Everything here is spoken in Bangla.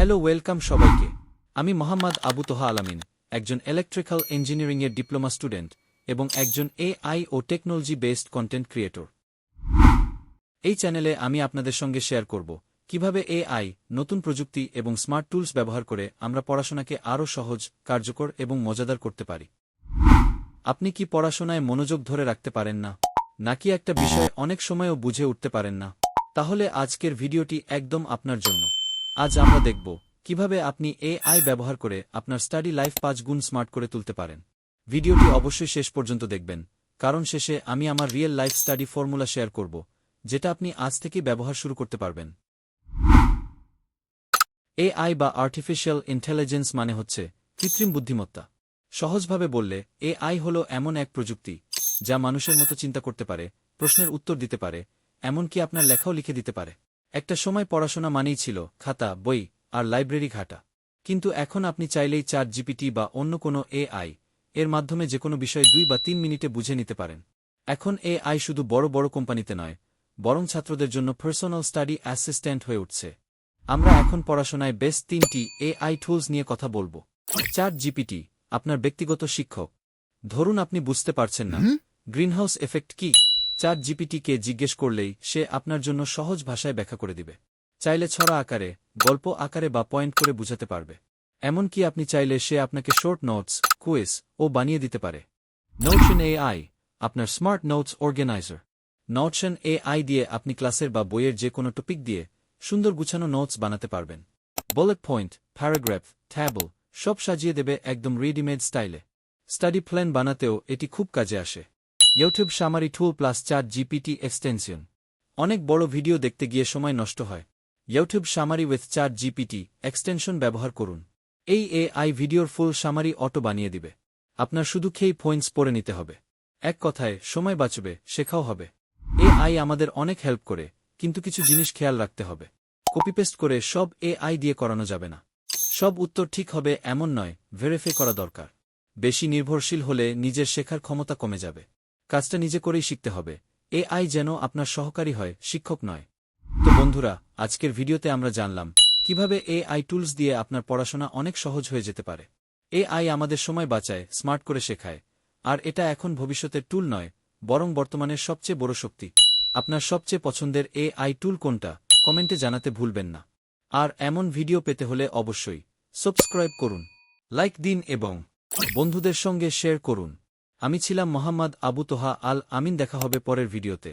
হ্যালো, ওয়েলকাম সবাইকে। আমি মোহাম্মদ আবু তোহা আলামিন, একজন ইলেকট্রিক্যাল ইঞ্জিনিয়ারিংয়ের ডিপ্লোমা স্টুডেন্ট এবং একজন এআই ও টেকনোলজি বেসড কন্টেন্ট ক্রিয়েটর এই চ্যানেলে আমি আপনাদের সঙ্গে শেয়ার করব কীভাবে এআই নতুন প্রযুক্তি এবং স্মার্ট টুলস ব্যবহার করে আমরা পড়াশোনাকে আরও সহজ, কার্যকর এবং মজাদার করতে পারি। আপনি কি পড়াশোনায় মনোযোগ ধরে রাখতে পারেন না? নাকি একটা বিষয় অনেক সময়ও বুঝে উঠতে পারেন না? তাহলে আজকের ভিডিওটি একদম আপনার জন্য। আজ আমরা দেখব কীভাবে আপনি এআই ব্যবহার করে আপনার স্টাডি লাইফ পাঁচ গুণ স্মার্ট করে তুলতে পারেন। ভিডিওটি অবশ্যই শেষ পর্যন্ত দেখবেন, কারণ শেষে আমি আমার real life study formula share করব, যেটা আপনি আজ থেকেই ব্যবহার শুরু করতে পারবেন। এআই বা আর্টিফিশিয়াল ইন্টেলিজেন্স মানে হচ্ছে কৃত্রিম বুদ্ধিমত্তা। সহজভাবে বললে এআই হল এমন এক প্রযুক্তি, যা মানুষের মতো চিন্তা করতে পারে, প্রশ্নের উত্তর দিতে পারে, এমনকি আপনার লেখাও লিখে দিতে পারে। একটা সময় পড়াশোনা মানেই ছিল খাতা বই আর লাইব্রেরি ঘাটা। কিন্তু এখন আপনি চাইলেই চার জিপিটি বা অন্য কোনো এআই এর মাধ্যমে যে কোনো বিষয় দুই বা তিন মিনিটে বুঝে নিতে পারেন। এখন এআই শুধু বড় বড় কোম্পানিতে নয় বরং ছাত্রদের জন্য পার্সোনাল স্টাডি অ্যাসিস্ট্যান্ট হয়ে উঠছে। আমরা এখন পড়াশোনায় বেশ তিনটি এআই টুলস নিয়ে কথা বলব। চার জিপিটি আপনার ব্যক্তিগত শিক্ষক। ধরুন আপনি বুঝতে পারছেন না গ্রিনহাউস এফেক্ট কি? চার জিপিটিকে জিজ্ঞেস করলেই সে আপনার জন্য সহজ ভাষায় ব্যাখ্যা করে দিবে। চাইলে ছড়া আকারে, গল্প আকারে বা পয়েন্ট করে বুঝাতে পারবে। এমনকি আপনি চাইলে সে আপনাকে শর্ট নোটস, কুইজ ও বানিয়ে দিতে পারে। নোটশন এআই আপনার smart notes organiser. Notion AI দিয়ে আপনি ক্লাসের বা বইয়ের যে কোনো টপিক দিয়ে সুন্দর গুছানো নোটস বানাতে পারবেন। বুলেট পয়েন্ট প্যারাগ্রাফ ট্যাবল সব সাজিয়ে দেবে একদম রেডিমেড স্টাইলে স্টাডি প্ল্যান বানাতেও এটি খুব কাজে আসে। ইউটিউব সামারি টুল প্লাস চার জিপিটি এক্সটেনশন অনেক বড় ভিডিও দেখতে গিয়ে সময় নষ্ট হয়। ইউটিউব সামারি উইথ চার জিপিটি এক্সটেনশন ব্যবহার করুন। এই এআই ভিডিওর ফুল সামারি অটো বানিয়ে দিবে। আপনার শুধু খেই পয়েন্টস পড়ে নিতে হবে। এক কথায়, সময় বাঁচবে, শেখাও হবে। এআই আমাদের অনেক হেল্প করে, কিন্তু কিছু জিনিস খেয়াল রাখতে হবে। কপিপেস্ট করে সব এআই দিয়ে করানো যাবে না। সব উত্তর ঠিক হবে এমন নয় ভেরিফাই করা দরকার। বেশি নির্ভরশীল হলে নিজের শেখার ক্ষমতা কমে যাবে। কাজটা নিজে করেই শিখতে হবে। এআই যেন আপনার সহকারী হয়, শিক্ষক নয়। তো বন্ধুরা, আজকের ভিডিওতে আমরা জানলাম, কীভাবে এআই টুলস দিয়ে আপনার পড়াশোনা অনেক সহজ হয়ে যেতে পারে। এআই আমাদের সময় বাঁচায়, স্মার্ট করে শেখায়। আর এটা এখন ভবিষ্যতের টুল নয়, বরং বর্তমানের সবচেয়ে বড় শক্তি। আপনার সবচেয়ে পছন্দের এআই টুল কোনটা, কমেন্টে জানাতে ভুলবেন না। আর এমন ভিডিও পেতে হলে অবশ্যই সাবস্ক্রাইব করুন, লাইক দিন এবং বন্ধুদের সঙ্গে শেয়ার করুন। আমি ছিলাম মোহাম্মদ আবু তোহা আল আমিন দেখা হবে পরের ভিডিওতে।